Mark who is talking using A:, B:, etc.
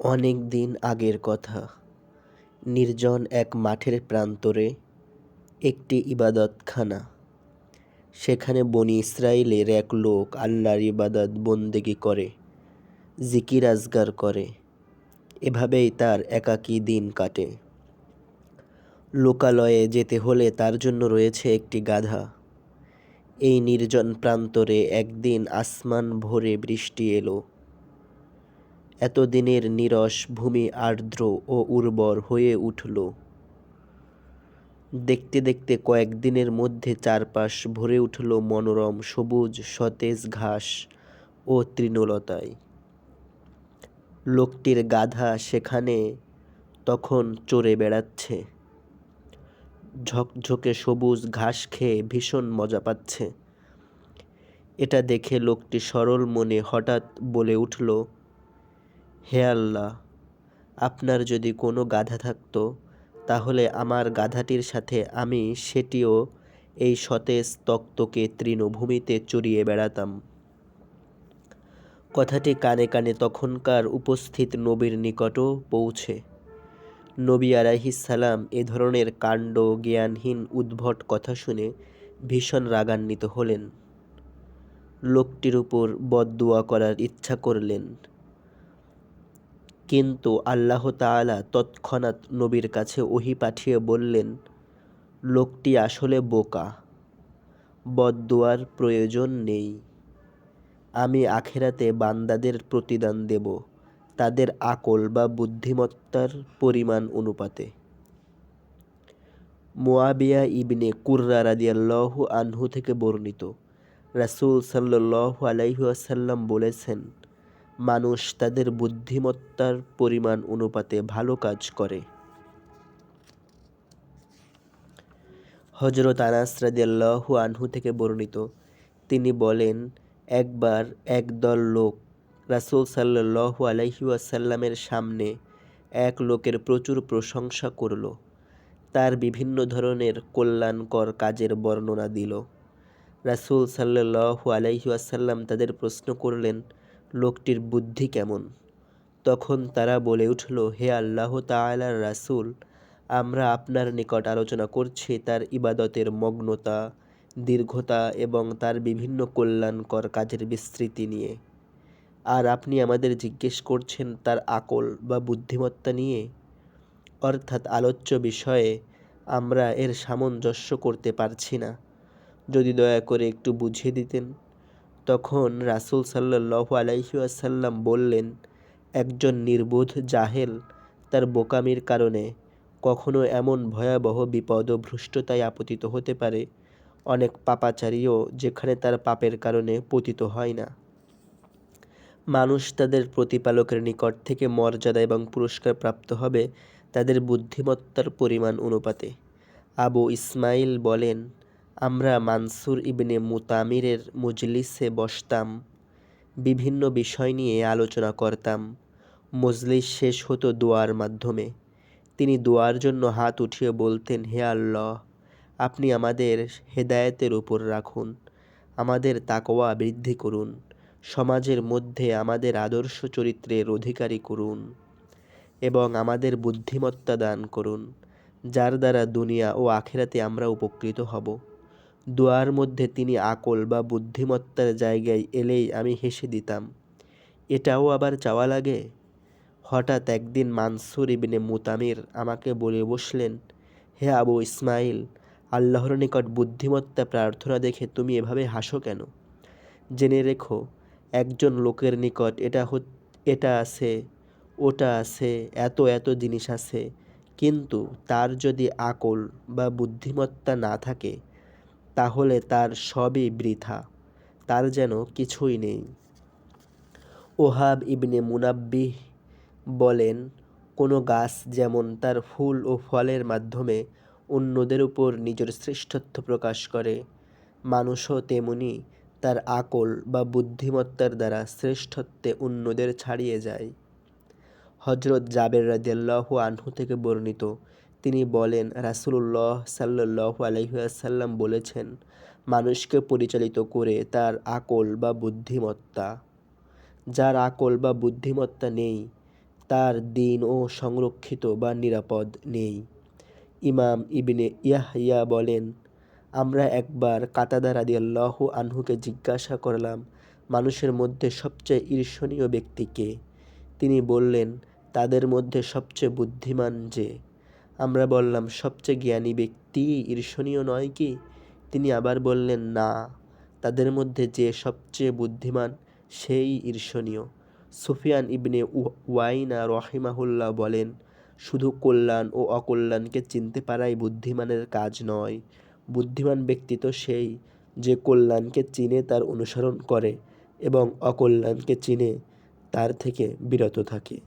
A: অনেক দিন আগের কথা। নির্জন এক মাঠের প্রান্তরে একটি ইবাদতখানা। সেখানে বনি ইসরায়েলের এক লোক আল্লাহর ইবাদত বন্দেগি করে, জিকির আজগার করে। এভাবেই তার একাকী দিন কাটে। লোকালয়ে যেতে হলে তার জন্য রয়েছে একটি গাধা। এই নির্জন প্রান্তরে একদিন আসমান ভরে বৃষ্টি এলো। এতদিনের নিরস ভূমি আর্দ্র ও উর্বর হয়ে উঠল। দেখতে দেখতে কয়েকদিনের মধ্যে চারপাশ ভরে উঠল মনোরম সবুজ সতেজ ঘাস ও তৃণলতায়। লোকটির গাধা সেখানে তখন চড়ে বেড়াচ্ছে। ঝকঝকে সবুজ ঘাস খেয়ে ভীষণ মজা পাচ্ছে। এটা দেখে লোকটি সরল মনে হঠাৎ বলে উঠল হে আল্লাহ, আপনার যদি কোনো গাধা থাকতো, তাহলে আমার গাধাটির সাথে আমি সেটিও এই সতেজ তক্তকে তৃণভূমিতে চড়িয়ে বেড়াতাম। কথাটি কানে কানে তখনকার উপস্থিত নবীর নিকটও পৌঁছে। নবী সালাম এ ধরনের কাণ্ড জ্ঞানহীন উদ্ভট কথা শুনে ভীষণ রাগান্বিত হলেন। লোকটির উপর বদদুয়া করার ইচ্ছা করলেন। কিন্তু আল্লাহ তাআলা তৎক্ষণাৎ নবীর কাছে ওহি পাঠিয়ে বললেন, লোকটি আসলে বোকা। বদদুয়ার প্রয়োজন নেই। আমি আখেরাতে বান্দাদের প্রতিদান দেব, তাদের আকল বা বুদ্ধিমত্তার পরিমাণ অনুপাতে। মোয়াবিয়া ইবনে কুর্রা রাদিয়াল্লাহু আনহু থেকে বর্ণিত, রাসূল সাল্লাল্লাহু আলাইহি ওয়াসাল্লাম বলেছেন মানুষ তাদের বুদ্ধিমত্তার পরিমাণ অনুপাতে ভালো কাজ করে। হজরত আনাস রাদিয়াল্লাহু আনহু থেকে বর্ণিত, তিনি বলেন, একবার একদল লোক রাসুল সাল্লাহু আলাইহি ওয়াসাল্লামের সামনে এক লোকের প্রচুর প্রশংসা করল। তার বিভিন্ন ধরনের কল্যাণকর কাজের বর্ণনা দিল। রাসুল সাল্লাহু আলাইহি আসাল্লাম তাদের প্রশ্ন করলেন লোকটির বুদ্ধি কেমন? তখন তারা বলে উঠল, হে আল্লাহ তালার রাসুল, আমরা আপনার নিকট আলোচনা করছি তার ইবাদতের মগ্নতা, দীর্ঘতা এবং তার বিভিন্ন কল্যাণকর কাজের বিস্তৃতি নিয়ে। আর আপনি আমাদের জিজ্ঞেস করছেন তার আকল বা বুদ্ধিমত্তা নিয়ে? অর্থাৎ আলোচ্য বিষয়ে আমরা এর সামঞ্জস্য করতে পারছি না। যদি দয়া করে একটু বুঝিয়ে দিতেন। তখন রাসুল সাল্লাহ আলাইসাল্লাম বললেন, একজন নির্বোধ জাহেল তার বোকামির কারণে কখনো এমন ভয়াবহ বিপদ ও ভ্রষ্টতায় আপতিত হতে পারে। অনেক পাপাচারীও যেখানে তার পাপের কারণে পতিত হয় না। মানুষ তাদের প্রতিপালকের নিকট থেকে মর্যাদা এবং পুরস্কার প্রাপ্ত হবে তাদের বুদ্ধিমত্তার পরিমাণ অনুপাতে। আবু ইসমাইল বলেন আমরা মানসুর ইবনে মুতামিরের মজলিসে বসতাম, বিভিন্ন বিষয় নিয়ে আলোচনা করতাম। মজলিস শেষ হতো দোয়ার মাধ্যমে। তিনি দোয়ার জন্য হাত উঠিয়ে বলতেন, হে আল্লাহ, আপনি আমাদের হেদায়েতের উপর রাখুন, আমাদের তাকওয়া বৃদ্ধি করুন, সমাজের মধ্যে আমাদের আদর্শ চরিত্রের অধিকারী করুন এবং আমাদের বুদ্ধিমত্তা দান করুন, যার দ্বারা দুনিয়া ও আখেরাতে আমরা উপকৃত হব। দোয়ার মধ্যে তিনি আকল বা বুদ্ধিমত্তার জায়গায় এলেই আমি হেসে দিতাম। এটাও আবার চাওয়া লাগে? হঠাৎ একদিন মানসুর ইবিনে মুতামির আমাকে বলে বসলেন, হে আবু ইসমাইল, আল্লাহর নিকট বুদ্ধিমত্তা প্রার্থনা দেখে তুমি এভাবে হাসো কেন? জেনে রেখো, একজন লোকের নিকট এটা এটা আছে, ওটা আছে, এত এত জিনিস আছে। কিন্তু তার যদি আকল বা বুদ্ধিমত্তা না থাকে তাহলে তার সবই বৃথা, তার যেন কিছুই নেই। ওহাব ইবনে মুনাব্বিহ বলেন, কোনো গাছ যেমন তার ফুল ও ফলের মাধ্যমে অন্যদের উপর নিজের শ্রেষ্ঠত্ব প্রকাশ করে, মানুষও তেমনি তার আকল বা বুদ্ধিমত্তার দ্বারা শ্রেষ্ঠত্বে অন্যদের ছাড়িয়ে যায়। হজরত জাবের রাজিয়াল্লাহ আনহু থেকে বর্ণিত তিনি বলেন রাসুল্লাহ সাল্লাহ আলহিহাসাল্লাম বলেছেন, মানুষকে পরিচালিত করে তার আকল বা বুদ্ধিমত্তা। যার আকল বা বুদ্ধিমত্তা নেই, তার দিন ও সংরক্ষিত বা নিরাপদ নেই। ইমাম ইবনে ইয়াহইয়া বলেন, আমরা একবার কাতাদা রাদিয়াল্লাহু আনহুকে জিজ্ঞাসা করলাম, মানুষের মধ্যে সবচেয়ে ঈর্ষণীয় ব্যক্তিকে তিনি বললেন, তাদের মধ্যে সবচেয়ে বুদ্ধিমান যে আমরা বললাম, সবচেয়ে জ্ঞানী ব্যক্তি ঈর্ষণীয় নয় কি? তিনি আবার বললেন, না, তাদের মধ্যে যে সবচেয়ে বুদ্ধিমান, সেই ঈর্ষণীয়। সুফিয়ান ইবনে ওয়াইনা রহিমাহুল্লাহ বলেন, শুধু কল্যাণ ও অকল্যাণকে চিনতে পারাই বুদ্ধিমানের কাজ নয়। বুদ্ধিমান ব্যক্তি তো সেই যে কল্যাণকে চিনে তার অনুসরণ করে এবং অকল্যাণকে চিনে তার থেকে বিরত থাকে।